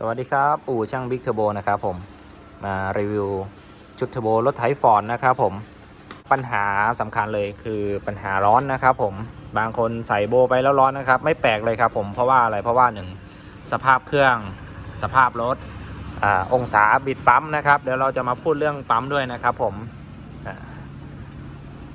สวัสดีครับ อู่ช่างบิ๊กเทอร์โบนะครับผมมารีวิวชุดเทอร์โบรถไถฟอร์ดนะครับผมปัญหาสำคัญเลยคือปัญหาร้อนนะครับผมบางคนใส่โบไปแล้วร้อนนะครับ ไม่แปลกเลยครับผมเพราะว่าอะไรเพราะว่าหนึ่งสภาพเครื่องสภาพรถอาองศาบิดปั๊มนะครับ เดี๋ยวเราจะมาพูดเรื่องปั๊มด้วยนะครับผม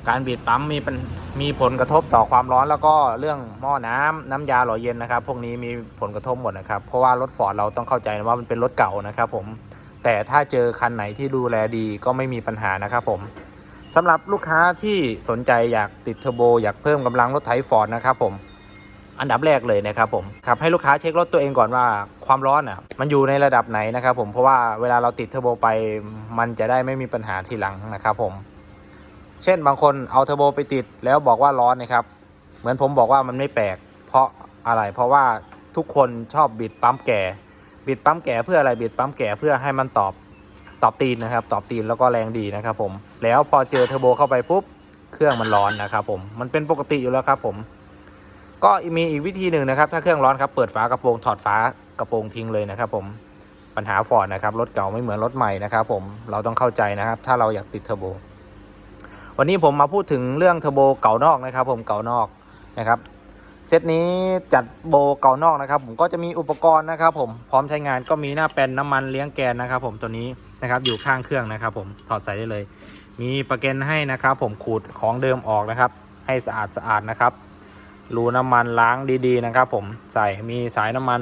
การบิดปั๊มมีปัญมีผลกระทบต่อความร้อนแล้วก็เรื่องหม้อน้ำน้ำยาหล่อเย็นนะครับ พวกนี้มีผลกระทบหมดนะครับ เพราะว่ารถฟอร์ดเราต้องเข้าใจนะว่ามันเป็นรถเก่านะครับผมแต่ถ้าเจอคันไหนที่ดูแลดีก็ไม่มีปัญหานะครับผมสำหรับลูกค้าที่สนใจอยากติดเทอร์โบอยากเพิ่มกำลังรถไถฟอร์ดนะครับผมอันดับแรกเลยนะครับผมครับให้ลูกค้าเช็ครถตัวเองก่อนว่าความร้อนอะมันอยู่ในระดับไหนนะครับผมเพราะว่าเวลาเราติดเทอร์โบไปมันจะได้ไม่มีปัญหาทีหลังนะครับผม เช่นบางคนเอาเทอร์โบไปติดแล้วบอกว่าร้อนนะครับ เหมือนผมบอกว่ามันไม่แปลก เพราะอะไร เพราะว่าทุกคนชอบบิดปั๊มแก่ บิดปั๊มแก่เพื่ออะไร บิดปั๊มแก่เพื่อให้มันตอบตอบตีนนะครับ ตอบตีนแล้วก็แรงดีนะครับผม แล้วพอเจอเทอร์โบเข้าไปปุ๊บ เครื่องมันร้อนนะครับผม มันเป็นปกติอยู่แล้วครับผม ก็มีอีกวิธีหนึ่งนะครับ ถ้าเครื่องร้อนครับ เปิดฝากระโปรงถอดฝากระโปรงทิ้งเลยนะครับ ผม ปัญหาฟอร์ดนะครับ รถเก่าไม่เหมือนรถใหม่นะครับผม เราต้องเข้าใจนะครับ ถ้าเราอยากติดเทอร์โบ วันนี้ผมมาพูดถึงเรื่องเทอร์โบเก่านอกนะครับ ผมเก่านอกนะครับเซตนี้จัดโบเก่านอกนะครับ ผมก็จะมีอุปกรณ์นะครับ ผมพร้อมใช้งานก็มีหน้าแปลนน้ำมันเลี้ยงแกนนะครับ ผมตัวนี้นะครับอยู่ข้างเครื่องนะครับ ผมถอดใส่ได้เลย มีประเกนให้นะครับ ผมขูดของเดิมออกนะครับ ให้สะอาดสะอาดนะครับรูน้ำมันล้างดีๆนะครับ ผมใส่มีสายน้ำมัน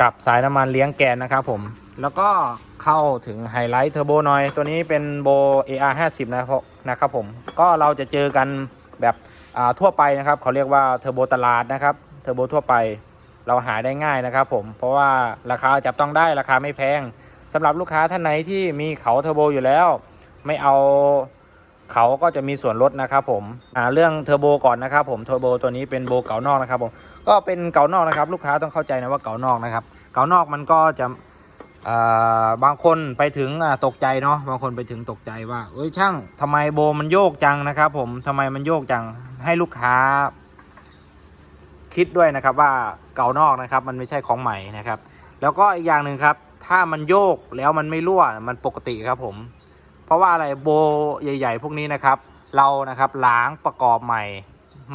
กับสายน้ำมันเลี้ยงแกนนะครับ ผม แล้วก็เข้าถึงไฮไลท์เทอร์โบหน่อย ตัวนี้เป็นโบ AR50 นะครับนะครับผม ก็เราจะเจอกันแบบทั่วไปนะครับเขาเรียกว่าเทอร์โบตลาดนะครับเทอร์โบทั่วไปเราหาได้ง่ายนะครับผม เพราะว่าราคาจับต้องได้ราคาไม่แพงสำหรับลูกค้าท่านไหนที่มีเขาเทอร์โบอยู่แล้ว ไม่เอาเขาก็จะมีส่วนลดนะครับผมอ่าเรื่องเทอร์โบก่อนนะครับผมเทอร์โบตัวนี้เป็นโบเก่านอกนะครับผมก็เป็นเก่านอกนะครับ ลูกค้าต้องเข้าใจนะว่าเก่านอกนะครับ เก่านอกมันก็จะ บางคนไปถึงตกใจเนาะบางคนไปถึงตกใจว่าเอ้ยช่างทำไมโบมันโยกจังนะครับ ผมทำไมมันโยกจังให้ลูกค้า คิดด้วยนะครับว่าเก่านอกนะครับ มันไม่ใช่ของใหม่นะครับ แล้วก็อีกอย่างหนึ่งครับ ถ้ามันโยกแล้วมันไม่รั่วมันปกติครับผม เพราะว่าอะไรโบใหญ่ ๆ พวกนี้นะครับ เรานะครับล้างประกอบใหม่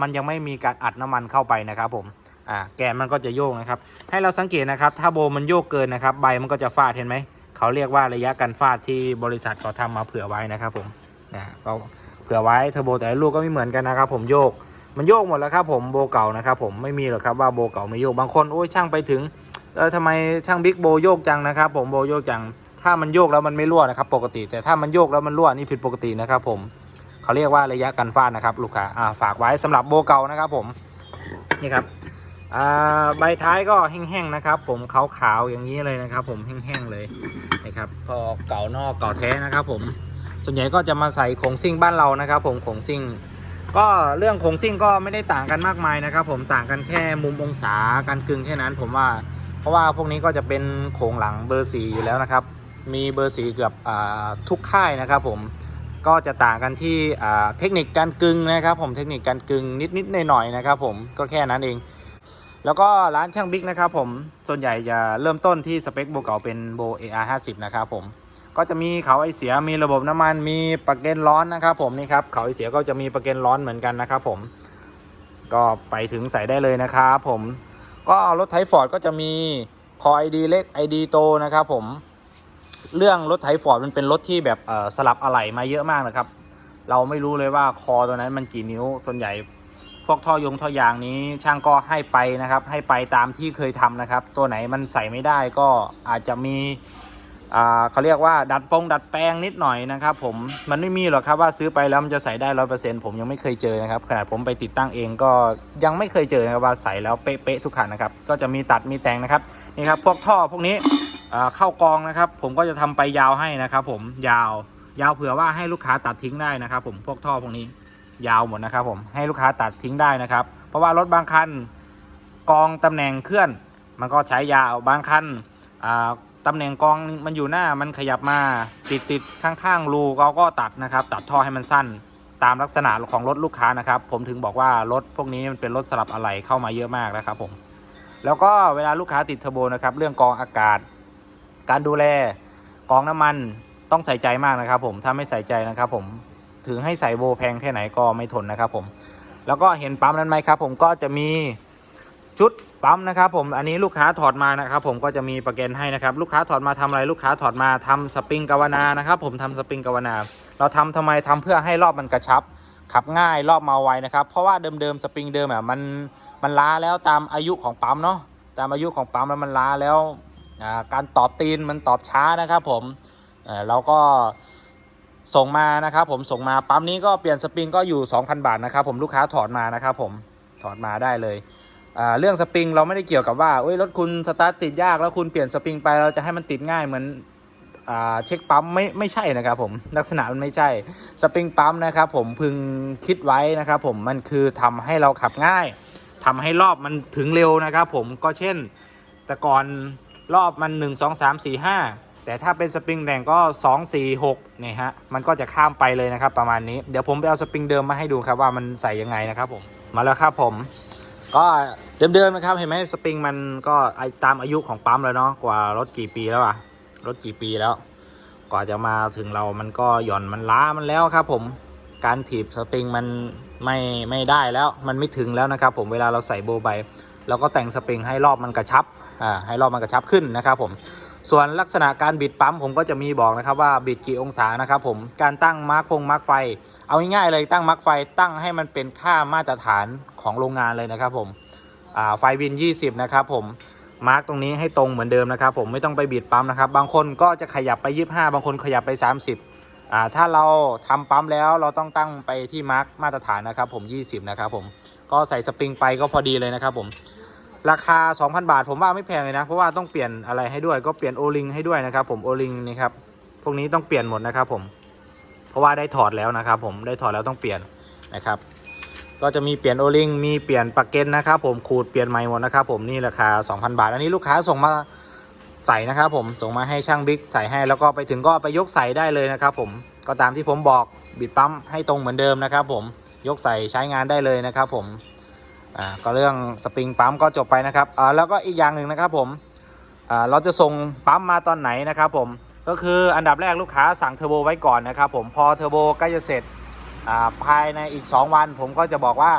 มันยังไม่มีการอัดน้ำมันเข้าไปนะครับผม อ่าแกนมันก็จะโยกนะครับ ให้เราสังเกตนะครับ ถ้าโบมันโยกเกินนะครับ ใบมันก็จะฟาดเห็นไหม เขาเรียกว่าระยะการฟาดที่บริษัทเขาทำมาเผื่อไว้นะครับผมนะก็เผื่อไว้เทอร์โบแต่ละลูกก็ไม่เหมือนกันนะครับ ผมโยก มันโยกหมดแล้วครับผมโบเก่านะครับผมไม่มีหรอกครับว่าโบเก่าไม่โยกบางคนโอ้ยช่างไปถึงเออทำไมช่างบิ๊กโบโยกจังนะครับ ผมโบโยกจังถ้ามันโยกแล้วมันไม่รั่วนะครับ ปกติ แต่ถ้ามันโยกแล้วมันรั่วนี่ผิดปกตินะครับผมเขาเรียกว่าระยะกันฟาดนะครับ ลูกค้าอ่าฝากไว้สำหรับโบเก่านะครับผมนี่ครับ ใบท้ายก็แห้งๆนะครับ ผมขาวๆอย่างนี้เลยนะครับ ผมแห้งๆเลยนะครับก็เก่านอกเก่าแท้นะครับ ผมส่วนใหญ่ก็จะมาใส่โคงซิ่งบ้านเรานะครับ ผมโคงซิ่ง ก็เรื่องโครงซิ่งก็ไม่ได้ต่างกันมากมายนะครับ ผมต่างกันแค่มุมองศาการกึงแค่นั้น ผมว่า เพราะว่าพวกนี้ก็จะเป็นโครงหลังเบอร์สีอยู่แล้วนะครับ มีเบอร์สีเกือบอทุกค่ายนะครับ ผมก็จะต่างกันที่เทคนิคการกึงนะครับ ผมเทคนิคการกึงนิดๆหน่อยๆนะครับ ผมก็แค่นั้นเอง แล้วก็ร้านช่างบิ๊กนะครับผมส่วนใหญ่จะเริ่มต้นที่สเปคโบเก่าเป็นโบ AR50 นะครับผมก็จะมีเขาไอเสียมีระบบน้ำมันมีประเก็นร้อนนะครับผมนี่ครับเขาไอเสียก็จะมีประเก็นร้อนเหมือนกันนะครับผมก็ไปถึงใส่ได้เลยนะครับผมก็รถไทฟอร์ดก็จะมีคอ ID เล็ก ID โตนะครับผมเรื่องรถไทฟอร์ดมันเป็นรถที่แบบสลับอะไหล่มาเยอะมากนะครับ เราไม่รู้เลยว่าคอตัวนั้นมันกี่นิ้วส่วนใหญ่ พวกท่อยงท่อยางนี้ช่างก็ให้ไปนะครับ ให้ไปตามที่เคยทำนะครับ ตัวไหนมันใส่ไม่ได้ก็อาจจะมีอ่าเขาเรียกว่าดัดปงดัดแปลงนิดหน่อยนะครับ ผมมันไม่มีหรอกครับว่าซื้อไปแล้วมันจะใส่ได้ร้อยเปอร์เซ็นต์ผมยังไม่เคยเจอนะครับขนาดผมไปติดตั้งเองก็ยังไม่เคยเจอนะครับว่าใส่แล้วเป๊ะๆทุกคันนะครับ ก็จะมีตัดมีแต่งนะครับนี่ครับพวกท่อพวกนี้อ่าเข้ากองนะครับ ผมก็จะทำไปยาวให้นะครับ ผมยาวยาวเผื่อว่าให้ลูกค้าตัดทิ้งได้นะครับ ผมพวกท่อพวกนี้ ยาวหมดนะครับผมให้ลูกค้าตัดทิ้งได้นะครับ เพราะว่ารถบางคันกองตำแหน่งเคลื่อน มันก็ใช้ยาวบางคันตำแหน่งกองมันอยู่หน้ามันขยับมาติดติดข้างๆรูเราก็ตัดนะครับ ตัดท่อให้มันสั้นตามลักษณะของรถลูกค้านะครับ ผมถึงบอกว่ารถพวกนี้มันเป็นรถสลับอะไหล่เข้ามาเยอะมากนะครับผมแล้วก็เวลาลูกค้าติดเทอร์โบนะครับเรื่องกองอากาศ การดูแลกองน้ำมันต้องใส่ใจมากนะครับผมถ้าไม่ใส่ใจนะครับผม ถึงให้ใส่โบแพงแค่ไหนก็ไม่ทนนะครับผม แล้วก็เห็นปั๊มนั้นไหมครับ ผมก็จะมีชุดปั๊มนะครับผมอันนี้ลูกค้าถอดมานะครับผมก็จะมีประกันให้นะครับลูกค้าถอดมาทำอะไรลูกค้าถอดมาทำสปริงกาวนานะครับผมทำสปริงกาวนา เราทำทำไมทำเพื่อให้รอบมันกระชับ ขับง่ายรอบมาไวนะครับ เพราะว่าเดิมๆสปริงเดิมอะมันมันล้าแล้วตามอายุของปั๊มเนาะตามอายุของปั๊มแล้วมันล้าแล้วการตอบตีนมันตอบช้านะครับผมเราก็ ส่งมานะครับผมส่งมาปั๊มนี้ก็เปลี่ยนสปริงก็อยู่ 2,000 บาทนะครับผมลูกค้าถอดมานะครับผมถอดมาได้เลยเรื่องสปริงเราไม่ได้เกี่ยวกับว่าเอ้ยรถคุณสตาร์ทติดยากแล้วคุณเปลี่ยนสปริงไปเราจะให้มันติดง่ายเหมือนอ่าเช็คปั๊มไม่ไม่ใช่นะครับผมลักษณะมันไม่ใช่สปริงปั๊มนะครับผมพึงคิดไว้นะครับผมมันคือทำให้เราขับง่ายทำให้รอบมันถึงเร็วนะครับผมก็เช่น แต่ก่อนรอบมัน 1 2 3 4 5 แต่ถ้าเป็นสปริงแต่งก็ 2 4 6เนี่ยฮะมันก็จะข้ามไปเลยนะครับประมาณนี้เดี๋ยวผมไปเอาสปริงเดิมมาให้ดูครับว่ามันใส่ยังไงนะครับผมมาแล้วครับผมก็เดิมๆนะครับเห็นไหมสปริงมันก็ไอตามอายุของปั๊มแล้วเนาะกว่ารถกี่ปีแล้วอะรถกี่ปีแล้วกว่าจะมาถึงเรามันก็หย่อนมันล้ามันแล้วครับ ผมการถีบสปริงมันไม่ไม่ได้แล้วมันไม่ถึงแล้วนะครับ ผมเวลาเราใส่โบว์ไปเราก็แต่งสปริงให้รอบมันกระชับอ่าให้รอบมันกระชับขึ้นนะครับ ผม ส่วนลักษณะการบิดปั๊มผมก็จะมีบอกนะครับว่าบิดกี่องศานะครับผมการตั้งมาร์กพงมาร์กไฟ เอาง่ายๆเลยตั้งมาร์กไฟตั้งให้มันเป็นค่ามาตรฐานของโรงงานเลยนะครับผมไฟวิน 20 นะครับผมมาร์กตรงนี้ให้ตรงเหมือนเดิมนะครับผมไม่ต้องไปบีดปั๊มนะครับบางคนก็จะขยับไป 25 บางคนขยับไป 30อ่าถ้าเราทำปั๊มแล้วเราต้องตั้งไปที่มาร์กมาตรฐานนะครับผม 20 นะครับผมก็ใส่สปริงไปก็พอดีเลยนะครับผม ราคา 2,000 บาท ผมว่าไม่แพงเลยนะ เพราะว่าต้องเปลี่ยนอะไรให้ด้วย ก็เปลี่ยนโอลิงให้ด้วยนะครับ ผมโอลิงนี่ครับพวกนี้ต้องเปลี่ยนหมดนะครับ ผม เพราะว่าได้ถอดแล้วนะครับ ผมได้ถอดแล้วต้องเปลี่ยนนะครับ ก็จะมีเปลี่ยนโอลิงมีเปลี่ยนปลักเกนนะครับ ผมขูดเปลี่ยนใหม่หมดนะครับ ผมนี่ราคา 2,000 บาท อันนี้ลูกค้าส่งมาใส่นะครับ ผมส่งมาให้ช่างบิ๊กใส่ให้แล้วก็ไปถึงก็ไปยกใส่ได้เลยนะครับ ผมก็ตามที่ผมบอกบิดปั๊มให้ตรงเหมือนเดิมนะครับ ผมยกใส่ใช้งานได้เลยนะครับ ผม อ่าก็เรื่องสปริงปั๊มก็จบไปนะครับอ่าแล้วก็อีกอย่างหนึ่งนะครับผมอ่าเราจะส่งปั๊มมาตอนไหนนะครับผมก็คืออันดับแรกลูกค้าสั่งเทอร์โบไว้ก่อนนะครับผมพอเทอร์โบใกล้จะเสร็จอ่าภายในอีก 2 วัน ผมก็จะบอกว่า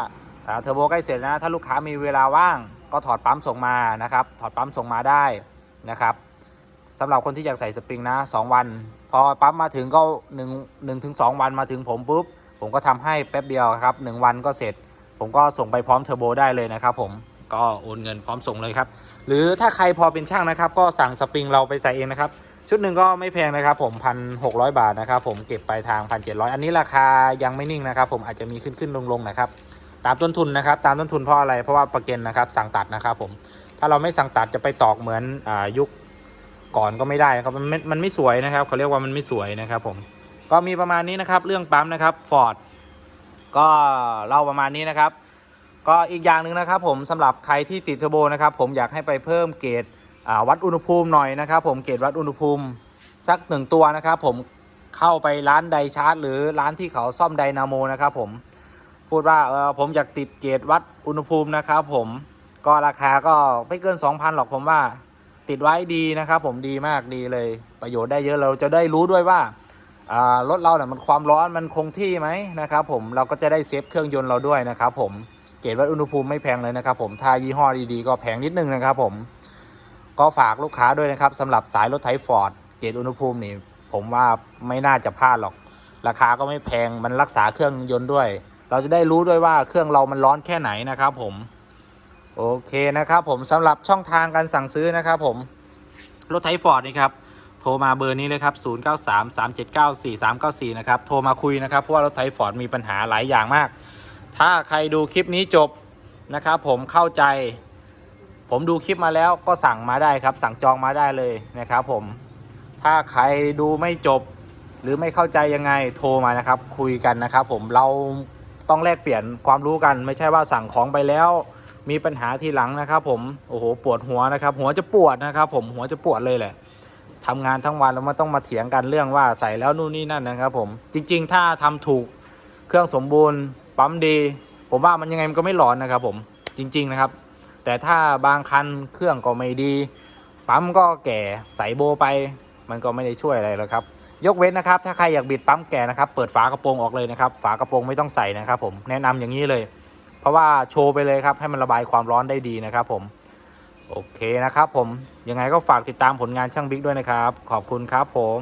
อ่าเทอร์โบใกล้เสร็จนะถ้าลูกค้ามีเวลาว่างก็ถอดปั๊มส่งมานะครับถอดปั๊มส่งมาได้นะครับสำหรับคนที่อยากใส่สปริงนะ 2 วัน พอปั๊มมาถึงก็1 1ถึง2วันมาถึงผมปุ๊บผมก็ทำให้แป๊บเดียวครับ1วันก็เสร็จ ผมก็ส่งไปพร้อมเทอร์โบได้เลยนะครับผมก็โอนเงินพร้อมส่งเลยครับ หรือถ้าใครพอเป็นช่างนะครับ ก็สั่งสปริงเราไปใส่เองนะครับ ชุดหนึ่งก็ไม่แพงนะครับ ผมพันหกบาทนะครับ ผมเก็บไปทางพันเจ็อันนี้ราคายังไม่นิ่งนะครับ ผมอาจจะมีขึ้นขึ้นลงลงนะครับ ตามต้นทุนนะครับ ตามต้นทุนเพราะอะไรเพราะว่าประกันนะครับ สั่งตัดนะครับ ผมถ้าเราไม่สั่งตัดจะไปตอกเหมือนอยุคก่อนก็ไม่ได้นะครับมันมันไม่สวยนะครับเขาเรียกว่ามันไม่สวยนะครับ ผมก็มีประมาณนี้นะครับ เรื่องปั๊มนะครับฟอร์ด ก็เล่าประมาณนี้นะครับ ก็อีกอย่างหนึ่งนะครับ ผมสำหรับใครที่ติดเทอร์โบนะครับ ผมอยากให้ไปเพิ่มเกรดวัดอุณหภูมิหน่อยนะครับ ผมเกรดวัดอุณหภูมิสักหนึ่งตัวนะครับ ผมเข้าไปร้านไดชาร์จหรือร้านที่เขาซ่อมไดนาโมนะครับผมพูดว่าเออผมอยากติดเกรดวัดอุณหภูมินะครับผมก็ราคาก็ไม่เกิน 2,000 หรอกผมว่า ติดไว้ดีนะครับ ผมดีมากดีเลย ประโยชน์ได้เยอะเราจะได้รู้ด้วยว่า รถเราเนี่ยมันความร้อนมันคงที่ไหมนะครับผมเราก็จะได้เซฟเครื่องยนต์เราด้วยนะครับผมเกรดวัดอุณหภูมิไม่แพงเลยนะครับผมถ้ายี่ห้อดีๆก็แพงนิดนึงนะครับผมก็ฝากลูกค้าด้วยนะครับสำหรับสายรถไถฟอร์ดเกรดอุณหภูมินี่ผมว่าไม่น่าจะพลาดหรอก ราคาก็ไม่แพงมันรักษาเครื่องยนต์ด้วย เราจะได้รู้ด้วยว่าเครื่องเรามันร้อนแค่ไหนนะครับผมโอเคนะครับผมสำหรับช่องทางการสั่งซื้อนะครับผมรถไถฟอร์ดนี่ครับ โทรมาเบอร์นี้เลยครับ 0933794394 นะครับ โทรมาคุยนะครับ เพราะว่ารถไถฟอร์ดมีปัญหาหลายอย่างมาก ถ้าใครดูคลิปนี้จบนะครับ ผมเข้าใจ ผมดูคลิปมาแล้วก็สั่งมาได้ครับ สั่งจองมาได้เลยนะครับผม ถ้าใครดูไม่จบ หรือไม่เข้าใจยังไงโทรมานะครับ คุยกันนะครับ ผมเราต้องแลกเปลี่ยนความรู้กัน ไม่ใช่ว่าสั่งของไปแล้วมีปัญหาทีหลังนะครับ ผม โอ้โห ปวดหัวนะครับ หัวจะปวดนะครับ ผม หัวจะปวดเลยแหละ ทำงานทั้งวันแล้วมาต้องมาเถียงกันเรื่องว่าใส่แล้วนู่นนี่นั่นนะครับ ผมจริง ๆ ถ้าทำถูกเครื่องสมบูรณ์ปั๊มดี ผมว่ามันยังไงมันก็ไม่หลอนนะครับ ผมจริง ๆนะครับ แต่ถ้าบางคันเครื่องก็ไม่ดี ปั๊มก็แก่ใส่โบไป มันก็ไม่ได้ช่วยอะไรหรอกครับยกเว้นนะครับ ถ้าใครอยากบิดปั๊มแก่นะครับ เปิดฝากระโปรงออกเลยนะครับ ฝากระโปรงไม่ต้องใส่นะครับ ผมแนะนำอย่างนี้เลย เพราะว่าโชว์ไปเลยครับให้มันระบายความร้อนได้ดีนะครับ ผม โอเคนะครับผมยังไงก็ฝากติดตามผลงานช่างบิ๊กด้วยนะครับ ขอบคุณครับผม